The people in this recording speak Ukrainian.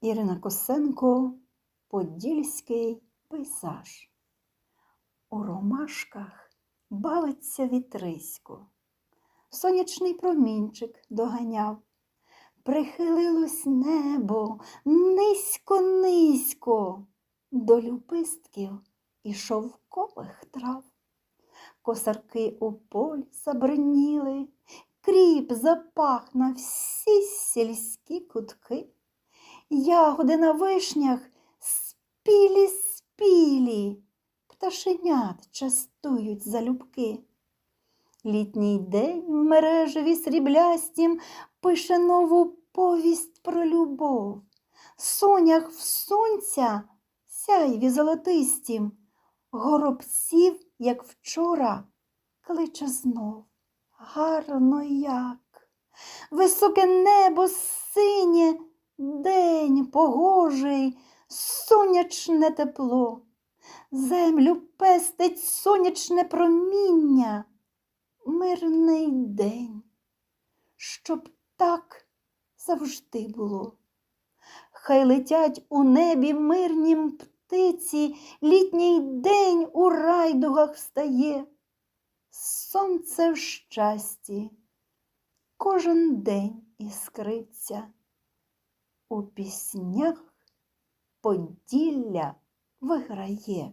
Ірина Косенко Подільський пейзаж. У ромашках бавиться вітрисько. Сонячний промінчик доганяв. Прихилилось небо низько-низько до любистків і шовкових трав. Косарки у полі забриніли, кріп запах на всі сільські кутки. Ягоди на вишнях спілі спілі, пташенят частують залюбки. Літній день в мережеві сріблястім пише нову повість про любов. Сонях в сонця сяйві золотистім, горобців, як вчора, кличе знов. Гарно як, високе небо синє, день погожий, сонячне тепло, землю пестить сонячне проміння, мирний день, щоб так завжди було. Хай летять у небі мирнім птиці, літній день у райдугах встає. Сонце в щасті кожен день іскриться. У піснях Поділля виграє.